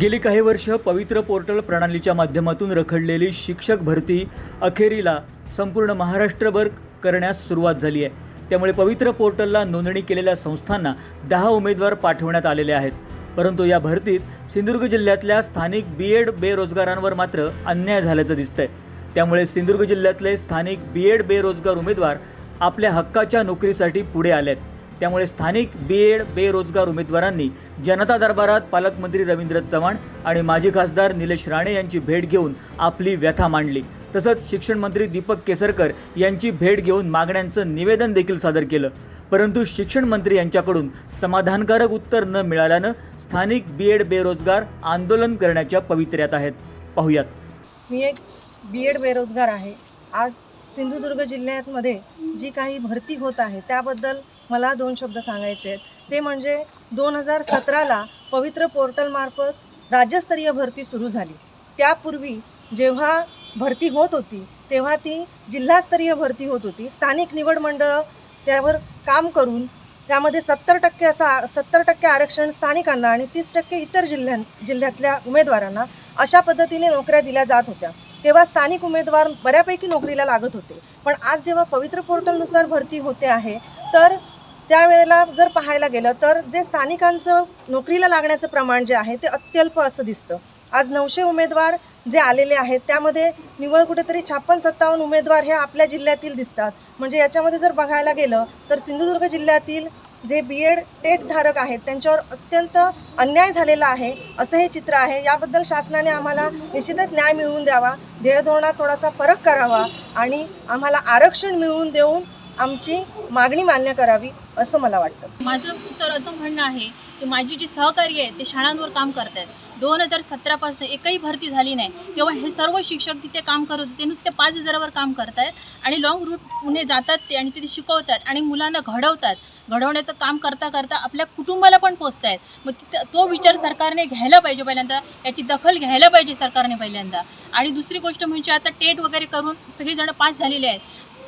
गेली काही वर्ष पवित्र पोर्टल प्रणालीच्या माध्यमातून रखडलेली शिक्षक भरती अखेरीला संपूर्ण महाराष्ट्रभर करण्यास सुरुवात झाली आहे. त्यामुळे पवित्र पोर्टलला नोंदणी केलेल्या संस्थांना दहा उमेदवार पाठवण्यात आलेले आहेत. परंतु या भरतीत सिंधुदुर्ग जिल्ह्यातल्या स्थानिक बी एड बेरोजगारांवर मात्र अन्याय झाल्याचं दिसतंय. त्यामुळे सिंधुदुर्ग जिल्ह्यातले स्थानिक बी एड बेरोजगार उमेदवार आपल्या हक्काच्या नोकरीसाठी पुढे आले आहेत त्यामुळे स्थानिक बी एड बेरोजगार उमेदवारांनी जनता दरबारात पालकमंत्री रवींद्र चव्हाण आणि माजी खासदार निलेश राणे यांची भेट घेऊन आपली व्यथा मांडली. तसंच शिक्षण मंत्री दीपक केसरकर यांची भेट घेऊन मागण्यांचं निवेदन देखील सादर केलं. परंतु शिक्षण मंत्री यांच्याकडून समाधानकारक उत्तर न मिळाल्यानं स्थानिक बी एड बेरोजगार आंदोलन करण्याच्या पवित्र्यात आहेत. पाहुयात. मी एक बी एड बेरोजगार आहे. आज सिंधुदुर्ग जिल्ह्यामध्ये जी काही भरती होत आहे त्याबद्दल मला दोन शब्द सांगायचे आहेत. ते म्हणजे दोन हजार सतराला पवित्र पोर्टलमार्फत राज्यस्तरीय भरती सुरू झाली. त्यापूर्वी जेव्हा भरती होत होती तेव्हा ती जिल्हास्तरीय भरती होत होती. स्थानिक निवड मंडळ त्यावर काम करून त्यामध्ये सत्तर टक्के असा सत्तर टक्के आरक्षण स्थानिकांना आणि तीस टक्के इतर जिल्ह्यां जिल्ह्यातल्या उमेदवारांना अशा पद्धतीने नोकऱ्या दिल्या जात होत्या. तेव्हा स्थानिक उमेदवार बऱ्यापैकी नोकरीला लागत होते. पण आज जेव्हा पवित्र पोर्टलनुसार भरती होते आहे तर त्यावेळेला जर पाहायला गेलं तर जे स्थानिकांचं नोकरीला लागण्याचं प्रमाण जे आहे ते अत्यल्प असं दिसतं. आज नऊशे उमेदवार जे आलेले आहेत त्यामध्ये निवळ कुठेतरी छप्पन सत्तावन्न उमेदवार हे आपल्या जिल्ह्यातील दिसतात. म्हणजे याच्यामध्ये जर बघायला गेलं तर सिंधुदुर्ग जिल्ह्यातील जे बी एड टेटधारक आहेत त्यांच्यावर अत्यंत अन्याय झालेला आहे असं हे चित्र आहे. याबद्दल शासनाने आम्हाला निश्चितच न्याय मिळवून द्यावा. ध्येयधोरणात थोडासा फरक करावा आणि आम्हाला आरक्षण मिळवून देऊन आमची मागणी मान्य करावी असं मला वाटतं. माझं सर असं म्हणणं आहे की माझी जी सहकारी आहे ते शाळांवर काम करत आहेत दोन हजार सतरापासून एकही भरती झाली नाही. तेव्हा हे सर्व शिक्षक तिथे काम करत होते. ते नुसते पाच हजारावर काम करत आहेत आणि लॉंग रूट पुणे जातात ते आणि तिथे शिकवतात आणि मुलांना घडवतात. घडवण्याचं काम करता करता आपल्या कुटुंबाला पण पोचत आहेत मग तिथं तो विचार सरकारने घ्यायला पाहिजे पहिल्यांदा. याची दखल घ्यायला पाहिजे सरकारने पहिल्यांदा. आणि दुसरी गोष्ट म्हणजे आता टेट वगैरे करून सगळीजणं पास झालेले आहेत.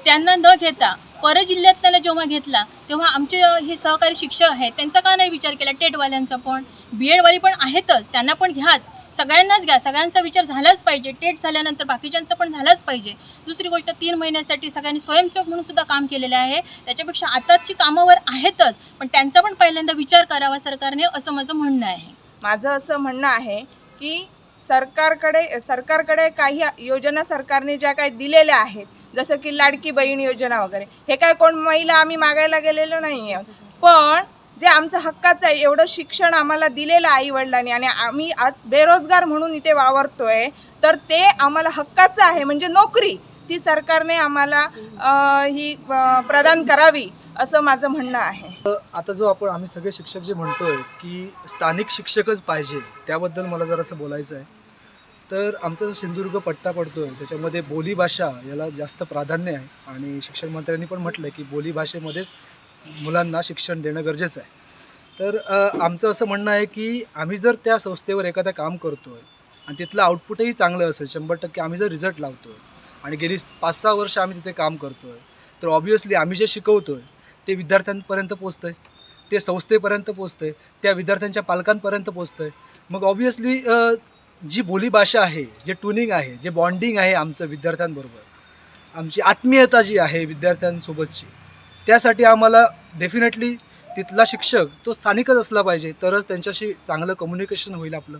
त्यांना न घेता परजिल्ह्यात त्यांना जेव्हा घेतला तेव्हा आमचे हे सहकारी शिक्षक आहेत त्यांचा का नाही विचार केला? टेटवाल्यांचा पण. बी एडवाली पण आहेतच त्यांना पण घ्यात सगळ्यांनाच घ्या. सगळ्यांचा विचार झालाच पाहिजे. टेट झाल्यानंतर बाकीच्यांचा पण झालाच पाहिजे. दुसरी गोष्ट तीन महिन्यासाठी सगळ्यांनी स्वयंसेवक म्हणून सुद्धा काम केलेलं आहे. त्याच्यापेक्षा आताची कामावर आहेतच पण त्यांचा पण पहिल्यांदा विचार करावा सरकारने असं माझं म्हणणं आहे. माझं असं म्हणणं आहे की सरकारकडे सरकारकडे काही योजना सरकारने ज्या काही दिलेल्या आहेत जसं की लाडकी बहीण योजना वगैरे. हे काय कोण महिला आम्ही मागायला गेलेलो नाही आहे पण जे आमचं हक्काचं आहे एवढं शिक्षण आम्हाला दिलेलं आई वडिलांनी आणि आम्ही आज बेरोजगार म्हणून इथे वावरतोय तर ते आम्हाला हक्काचं आहे. म्हणजे नोकरी ती सरकारने आम्हाला ही प्रदान करावी असं माझं म्हणणं आहे. आता जो आपण आम्ही सगळे शिक्षक जे म्हणतोय की स्थानिक शिक्षकच पाहिजे त्याबद्दल मला जरासं बोलायचं आहे तर आमचा जो सिंधुदुर्ग पट्टा पडतो आहे त्याच्यामध्ये बोलीभाषा याला जास्त प्राधान्य आहे. आणि शिक्षण मंत्र्यांनी पण म्हटलं की बोलीभाषेमध्येच मुलांना शिक्षण देणं गरजेचं आहे. तर आमचं असं म्हणणं आहे की आम्ही जर त्या संस्थेवर एखादं काम करतो आहे आणि तिथलं आउटपुटही चांगलं असेल शंभर टक्के आम्ही जर रिझल्ट लावतो आहे आणि गेली पाच सहा वर्ष आम्ही तिथे काम करतो आहे तर ऑब्वियसली आम्ही जे शिकवतो आहे ते विद्यार्थ्यांपर्यंत पोचतं आहे ते संस्थेपर्यंत पोचतं आहे त्या विद्यार्थ्यांच्या पालकांपर्यंत पोचतं आहे मग ऑब्व्हियसली जी बोलीभाषा आहे जे ट्युनिंग आहे जे बॉन्डिंग आहे आमचं विद्यार्थ्यांबरोबर आमची आत्मीयता जी आहे विद्यार्थ्यांसोबतची त्यासाठी आम्हाला डेफिनेटली तिथला शिक्षक तो स्थानिकच असला पाहिजे तरच त्यांच्याशी चांगलं कम्युनिकेशन होईल आपलं.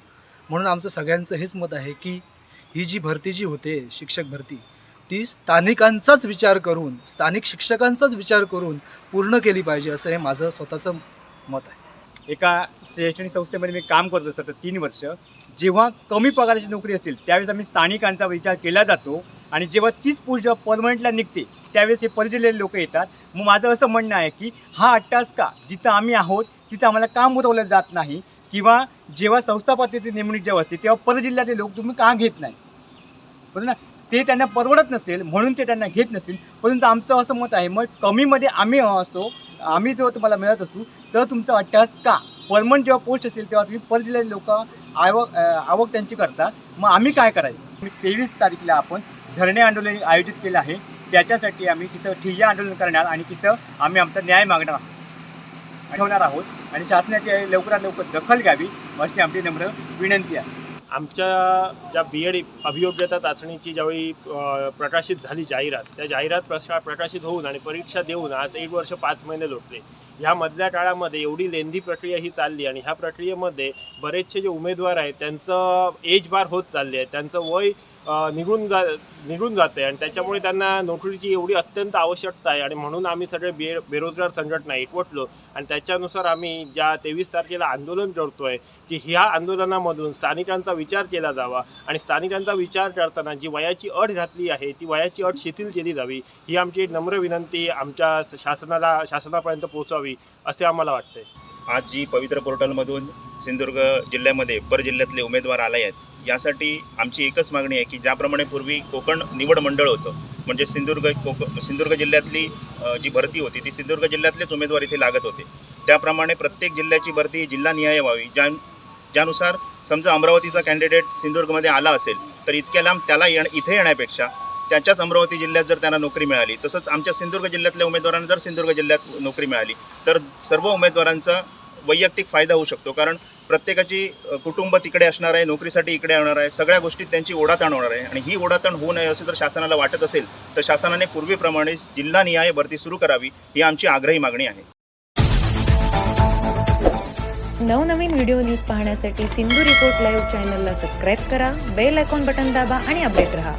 म्हणून आमचं सगळ्यांचं हेच मत आहे की ही जी भरती जी होते शिक्षक भरती ती स्थानिकांचाच विचार करून स्थानिक शिक्षकांचाच विचार करून पूर्ण केली पाहिजे असं हे माझं स्वतःचं मत आहे. एका शैक्षणिक संस्थेमध्ये मी काम करतो सतत तीन वर्ष. जेव्हा कमी पगाराची नोकरी असेल त्यावेळेस आम्ही स्थानिकांचा विचार केला जातो आणि जेव्हा तीच पोस्ट जेव्हा परमनंटला निघते त्यावेळेस हे परिजिल्ह्याचे लोक येतात. मग माझं असं म्हणणं आहे की हा अट्टास का? जिथं आम्ही आहोत तिथं आम्हाला काम उतरवलं जात नाही किंवा जेव्हा संस्था नेमणूक जेव्हा असते तेव्हा परजिल्ह्यातले लोक तुम्ही का घेत नाही? बरोबर ना? ते त्यांना परवडत नसेल म्हणून ते त्यांना घेत नसेल. परंतु आमचं असं मत आहे मग कमीमध्ये आम्ही असो आम्ही जेव्हा तुम्हाला मिळत असू तर तुमचं अट्टास का? परमनंट जेव्हा पोस्ट असेल तेव्हा तुम्ही परजिल्ह्यातले लोक आवक आवक त्यांची करता. मग आम्ही काय करायचं? तेवीस तारीखला आपण धरणे आंदोलन आयोजित केलं आहे. त्याच्यासाठी आम्ही तिथं ठिय्या आंदोलन करणार आणि तिथं आम्ही आमचा न्याय मागणार आहोत. ठेवणार आहोत. आणि शासनाची लवकरात लवकर दखल घ्यावी अशी आमची नम्र विनंती आहे. आमच्या ज्या बी एड अभियोग्यता चाचणीची ज्यावेळी प्रकाशित झाली जाहिरात त्या जाहिरात प्रशा प्रकाशित होऊन आणि परीक्षा देऊन आज एक वर्ष पाच महिने लोटले. ह्या मधल्या काळामध्ये एवढी लेंदी प्रक्रिया ही चालली आणि ह्या प्रक्रियेमध्ये बरेचसे जे उमेदवार आहेत त्यांचं एज बार होत चालले आहे. त्यांचं वय निघून जा निघून जाते आणि त्याच्यामुळे त्यांना नोकरीची एवढी अत्यंत आवश्यकता आहे आणि म्हणून आम्ही सगळे बे बेरोजगार संघटना एकवटलो. आणि त्याच्यानुसार आम्ही ज्या तेवीस तारखेला आंदोलन करतो आहे की ह्या आंदोलनामधून स्थानिकांचा विचार केला जावा. आणि स्थानिकांचा विचार करताना जी वयाची अट घातली आहे ती वयाची अट शिथिल केली जावी ही आमची नम्र विनंती आमच्या शासनाला शासनापर्यंत पोहोचावी असे आम्हाला वाटते आज जी पवित्र पोर्टलमधून सिंधुदुर्ग जिल्ह्यामध्ये परजिल्ह्यातले उमेदवार आले आहेत यासाठी आमची एकच मागणी आहे की ज्याप्रमाणे पूर्वी कोकण निवड मंडळ होतं म्हणजे सिंधुदुर्ग कोक सिंधुदुर्ग जिल्ह्यातली जी भरती होती ती सिंधुदुर्ग जिल्ह्यातलेच उमेदवार इथे लागत होते. त्याप्रमाणे प्रत्येक जिल्ह्याची भरती जिल्हानिहाय व्हावी ज्या ज्यानुसार समजा अमरावतीचा कॅन्डिडेट सिंधुदुर्गमध्ये आला असेल तर इतक्या लांब त्याला येण इथे येण्यापेक्षा त्याच्याच अमरावती जिल्ह्यात जर त्यांना नोकरी मिळाली तसंच आमच्या सिंधुदुर्ग जिल्ह्यातल्या उमेदवारांना जर सिंधुदुर्ग जिल्ह्यात नोकरी मिळाली तर सर्व उमेदवारांचा वैयक्तिक फायदा होऊ शकतो. कारण प्रत्येकाची कुटुंब तिकडे असणार आहे नोकरीसाठी इकडे येणार आहे सगळ्या गोष्टीत त्यांची ओढाताण होणार आहे. आणि ही ओढाताण होऊ नये असे जर शासनाला वाटत असेल तर शासनाने पूर्वीप्रमाणे जिल्हानिहाय भरती सुरू करावी ही आमची आग्रही मागणी आहे. नवनवीन व्हिडिओ न्यूज पाहण्यासाठी सिंधू रिपोर्ट लाईव्ह चॅनलला सबस्क्राईब करा बेल आयकॉन बटन दाबा आणि अपडेट रहा.